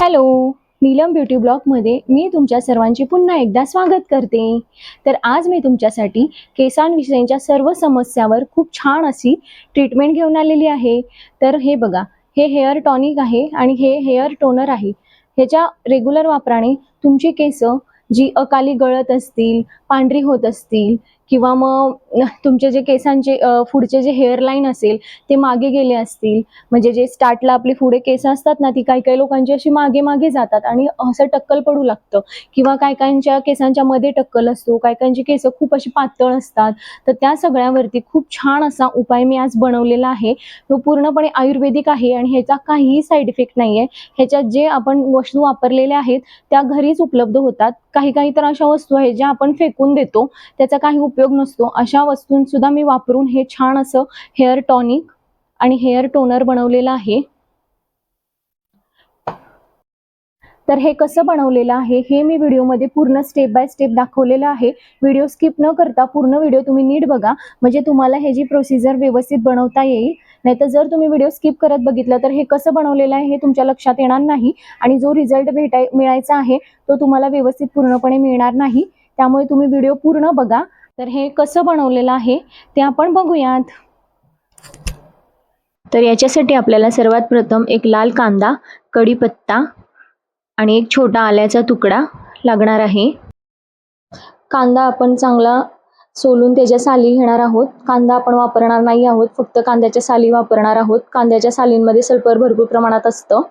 Hello Neelam beauty ब्लॉगमध्ये मी तुमच्या सर्वांचे पुन्हा एकदा स्वागत करते. तर आज मी तुमच्यासाठी केसांविषयीच्या सर्व समस्यावर खूप छान अशी ट्रीटमेंट घेऊन आलेली आहे. तर हे बघा हे हेअर टॉनिक आहे आणि हे हेअर टोनर आहे. ह्याच्या रेग्युलर वापराने तुमची केस जी अकाली गळत असतील पांढरी होत असतील किंवा मग तुमचे जे केसांचे पुढचे जे हेअरलाईन असेल ते मागे गेले असतील. म्हणजे जे स्टार्टला आपली पुढे केस असतात ना ती काही काही लोकांची अशी मागे मागे जातात आणि असं टक्कल पडू लागतं. किंवा काही काहींच्या केसांच्या मध्ये टक्कल असतो काही काहींची केस खूप अशी पातळ असतात. तर त्या सगळ्यावरती खूप छान असा उपाय मी आज बनवलेला आहे. तो पूर्णपणे आयुर्वेदिक आहे आणि ह्याचा काहीही साईड इफेक्ट नाही आहे ह्याच्यात जे आपण वस्तू वापरलेल्या आहेत त्या घरीच उपलब्ध होतात. काही काही तर अशा वस्तू आहेत ज्या आपण फेकून देतो त्याचा काही उपयोग नसतो. अशा वस्तूंसुद्धा मी वापरून हे छान असं हेअर टॉनिक आणि हेअर टोनर बनवलेलं आहे. तर हे कसं बनवलेलं आहे हे मी व्हिडिओमध्ये पूर्ण स्टेप बाय स्टेप दाखवलेलं आहे. व्हिडिओ स्किप न करता पूर्ण व्हिडिओ तुम्ही नीट बघा. म्हणजे तुम्हाला हे जी प्रोसिजर व्यवस्थित बनवता येईल नाहीतर जर तुम्ही व्हिडिओ स्किप करत बघितलं तर हे कसं बनवलेलं आहे हे तुमच्या लक्षात येणार नाही. आणि जो रिझल्ट भेटाय मिळायचा आहे तो तुम्हाला व्यवस्थित पूर्णपणे मिळणार नाही. त्यामुळे तुम्ही व्हिडिओ पूर्ण बघा. तर हे कसं बनवलेलं आहे ते आपण बघूयात. तर याच्यासाठी आपल्याला सर्वात प्रथम एक लाल कांदा कढीपत्ता आणि एक छोटा आल्याचा तुकडा लागणार आहे. कांदा आपण चांगला सोलून त्याच्या साली घेणार आहोत. कांदा आपण वापरणार नाही आहोत फक्त कांद्याच्या साली वापरणार आहोत. कांद्याच्या सालींमध्ये सल्फर भरपूर प्रमाणात असतं.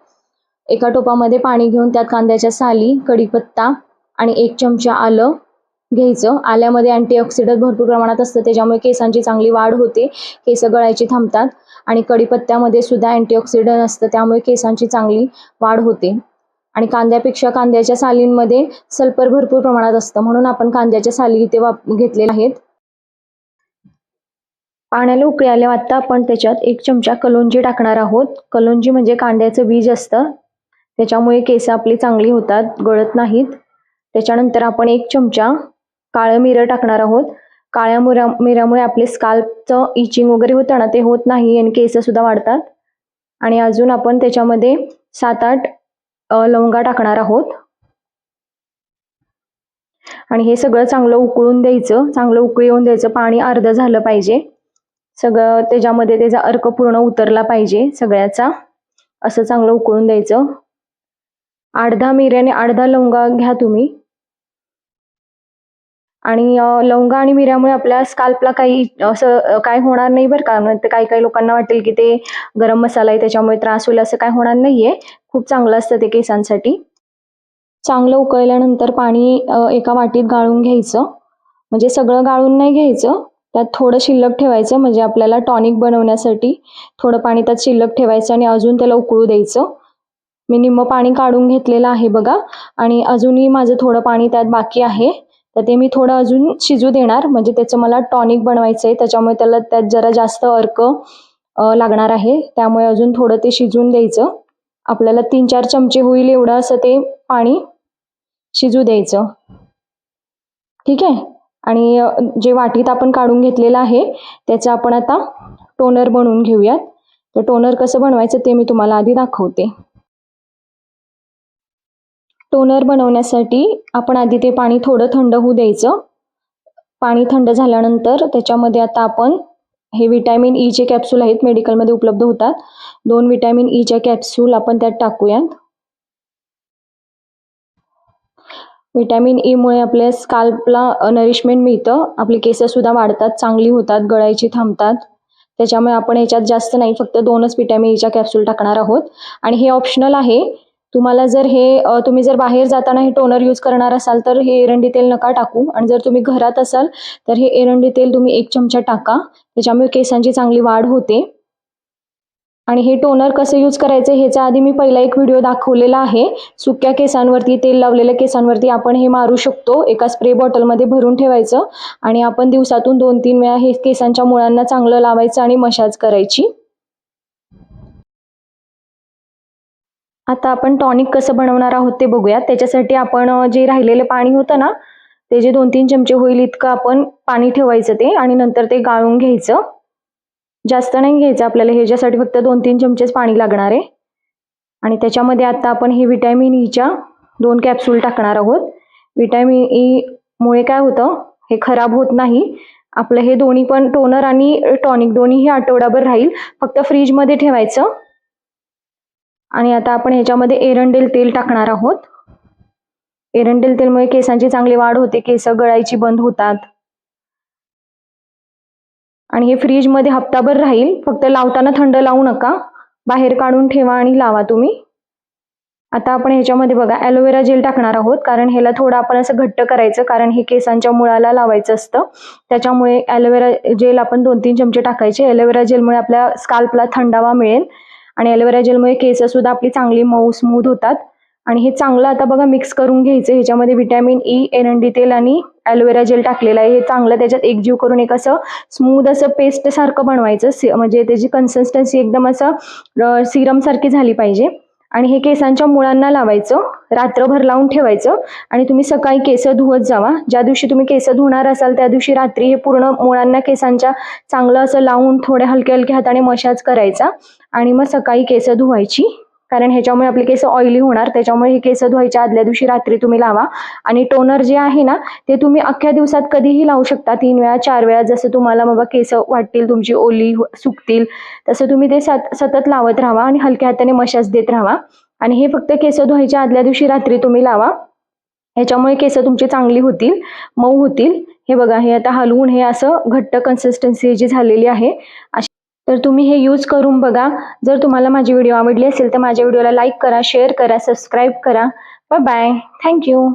एका टोपामध्ये पाणी घेऊन त्यात कांद्याच्या साली कढीपत्ता आणि एक चमचा आलं घ्यायचं. आल्यामध्ये अँटीऑक्सिडंट भरपूर प्रमाणात असतं. त्याच्यामुळे केसांची चांगली वाढ होते. केस गळायची थांबतात. आणि कडीपत्त्यामध्ये सुद्धा अँटीऑक्सिडंट असतं. त्यामुळे केसांची चांगली वाढ होते. आणि कांद्यापेक्षा कांद्याच्या सालींमध्ये सल्फर भरपूर प्रमाणात असतं. म्हणून आपण कांद्याच्या साली इथे वाप घेतलेल्या आहेत. पाण्याला उकळी आल्या आता आपण त्याच्यात एक चमचा कलोंजी टाकणार आहोत. कलोंजी म्हणजे कांद्याचं बीज असतं. त्याच्यामुळे केस आपली चांगली होतात. गळत नाहीत. त्याच्यानंतर आपण एक चमचा काळं मिरं टाकणार आहोत. काळ्या मुरा मिऱ्यामुळे आपले स्काल्पचं इचिंग वगैरे होतं ना ते होत नाही आणि केस सुद्धा वाढतात. आणि अजून आपण त्याच्यामध्ये सात आठ लवंगा टाकणार आहोत. आणि हे सगळं चांगलं उकळून द्यायचं. चांगलं उकळी येऊन द्यायचं. पाणी अर्ध झालं पाहिजे. सगळं त्याच्यामध्ये त्याचा अर्क पूर्ण उतरला पाहिजे सगळ्याचा. असं चांगलं उकळून द्यायचं. अर्धा मिऱ्याने अर्धा लवंगा घ्या तुम्ही. आणि लवंग लवंगा आणि मिऱ्यामुळे आपल्या स्काल्पला काही असं काय होणार नाही बरं का. म्हणजे काही काही लोकांना वाटेल की ते गरम मसाला आहे त्याच्यामुळे त्रास होईल असं काय होणार नाहीये. खूप चांगलं असतं ते केसांसाठी. चांगलं उकळल्यानंतर पाणी एका वाटीत गाळून घ्यायचं. म्हणजे सगळं गाळून नाही घ्यायचं. त्यात थोडं शिल्लक ठेवायचं म्हणजे आपल्याला टॉनिक बनवण्यासाठी थोडं पाणी त्यात शिल्लक ठेवायचं आणि अजून त्याला उकळू द्यायचं. मी निम्म पाणी काढून घेतलेलं आहे बघा. आणि अजूनही माझं थोडं पाणी त्यात बाकी आहे. तर ते मी थोडं अजून शिजू देणार. म्हणजे त्याचं मला टॉनिक बनवायचं आहे त्याच्यामुळे त्याला त्यात जरा जास्त अर्क लागणार आहे. त्यामुळे अजून थोडं ते शिजून द्यायचं. आपल्याला तीन चार चमचे होईल एवढं असं ते पाणी शिजू द्यायचं. ठीक आहे? आणि जे वाटीत आपण काढून घेतलेलं आहे त्याचं आपण आता टोनर बनवून घेऊयात. तर टोनर कसं बनवायचं ते मी तुम्हाला आधी दाखवते. टोनर बनवण्यासाठी आपण आधी ते पाणी थोडं थंड होऊ द्यायचं. पाणी थंड झाल्यानंतर त्याच्यामध्ये आता आपण हे विटॅमिन ईचे कॅप्सूल आहेत मेडिकलमध्ये उपलब्ध होतात. दोन विटॅमिन ईच्या कॅप्सूल आपण त्यात टाकूयात. विटॅमिन ईमुळे e आपल्या स्काल्पला नरिशमेंट मिळतं. आपली केस सुद्धा वाढतात चांगली होतात गळायची थांबतात. त्याच्यामुळे आपण याच्यात जास्त नाही फक्त दोनच विटॅमिन ईच्या कॅप्सूल टाकणार आहोत. आणि हे ऑप्शनल आहे तुम्हाला जर हे तुम्ही जर बाहेर जाताना हे टोनर यूज करणार असाल तर हे एरंडी तेल नका टाकू. आणि जर तुम्ही घरात असाल तर हे एरंडी तेल तुम्ही एक चमचा टाका. त्याच्यामुळे केसांची चांगली वाढ होते. आणि हे टोनर कसं यूज करायचे ह्याच्या आधी मी पहिला एक व्हिडिओ दाखवलेला आहे. सुक्या केसांवरती तेल लावलेल्या केसांवरती आपण हे मारू शकतो. एका स्प्रे बॉटलमध्ये भरून ठेवायचं. आणि आपण दिवसातून दोन तीन वेळा हे केसांच्या मुळांना चांगलं लावायचं आणि मशाज करायची. आता आपण टॉनिक कसं बनवणार आहोत ते बघूया. त्याच्यासाठी आपण जे राहिलेलं पाणी होतं ना ते जे दोन तीन चमचे होईल इतकं आपण पाणी ठेवायचं ते आणि नंतर ते गाळून घ्यायचं. जास्त नाही घ्यायचं आपल्याला ह्याच्यासाठी फक्त दोन तीन चमचेच पाणी लागणार आहे. आणि त्याच्यामध्ये आता आपण हे व्हिटॅमिन ईच्या e दोन कॅप्सूल टाकणार आहोत. व्हिटॅमिन ई e मुळे काय होतं हे खराब होत नाही. आपलं हे दोन्ही पण टोनर आणि टॉनिक दोन्हीही आठवडाभर राहील. फक्त फ्रीजमध्ये ठेवायचं. आणि आता आपण ह्याच्यामध्ये एरंडेल तेल टाकणार आहोत. एरंडेल तेलमुळे केसांची चांगली वाढ होते केस गळायची बंद होतात. आणि हे फ्रीजमध्ये हप्ताभर राहील फक्त लावताना थंड लावू नका बाहेर काढून ठेवा आणि लावा तुम्ही. आता आपण ह्याच्यामध्ये बघा ॲलोवेरा जेल टाकणार आहोत कारण ह्याला थोडं आपण असं घट्ट करायचं कारण हे केसांच्या मुळाला लावायचं असतं. त्याच्यामुळे ॲलोवेरा जेल आपण दोन तीन चमचे टाकायचे. ॲलोवेरा जेलमुळे आपल्या स्काल्पला थंडावा मिळेल. आणि ॲलोवेरा जेलमुळे केस सुद्धा आपली चांगली मऊ स्मूथ होतात. आणि हे चांगलं आता बघा मिक्स करून घ्यायचं. ह्याच्यामध्ये व्हिटॅमिन ई एरंडी तेल आणि ॲलोवेरा जेल टाकलेलं आहे. हे चांगलं त्याच्यात एकजीव करून एक असं स्मूथ असं पेस्ट सारखं बनवायचं. म्हणजे त्याची कन्सिस्टन्सी एकदम असं सिरम सारखी झाली पाहिजे. आणि हे केसांच्या मुळांना लावायचं रात्रभर लावून ठेवायचं आणि तुम्ही सकाळी केस धुवत जावा. ज्या दिवशी तुम्ही केस धुणार असाल त्या दिवशी रात्री हे पूर्ण मुळांना केसांच्या चांगलं असं लावून थोड्या हलक्या हलक्या हाताने मशाज करायचा आणि मग सकाळी केस धुवायची. कारण ह्याच्यामुळे आपले केस ऑइली होणार त्याच्यामुळे हे केस धुवायच्या आदल्या दिवशी रात्री तुम्ही लावा. आणि टोनर जे आहे ना ते तुम्ही अख्ख्या दिवसात कधीही लावू शकता. तीन वेळा चार वेळा जसं तुम्हाला बाबा केस वाटतील तुमची ओली हो, सुकतील तसं तुम्ही ते सतत लावत राहा आणि हलक्या हाताने मशाज देत राहा. आणि हे फक्त केस धुवायच्या आदल्या दिवशी रात्री तुम्ही लावा. ह्याच्यामुळे केस तुमची चांगली होतील मऊ होतील. हे बघा हे आता हलवून हे असं घट्ट कन्सिस्टन्सी जी झालेली आहे तर तुम्ही हे यूज करून बघा. जर तुम्हाला माझी व्हिडिओ आवडली असेल तर माझ्या व्हिडिओला लाईक करा शेअर करा सबस्क्राईब करा. Bye bye thank you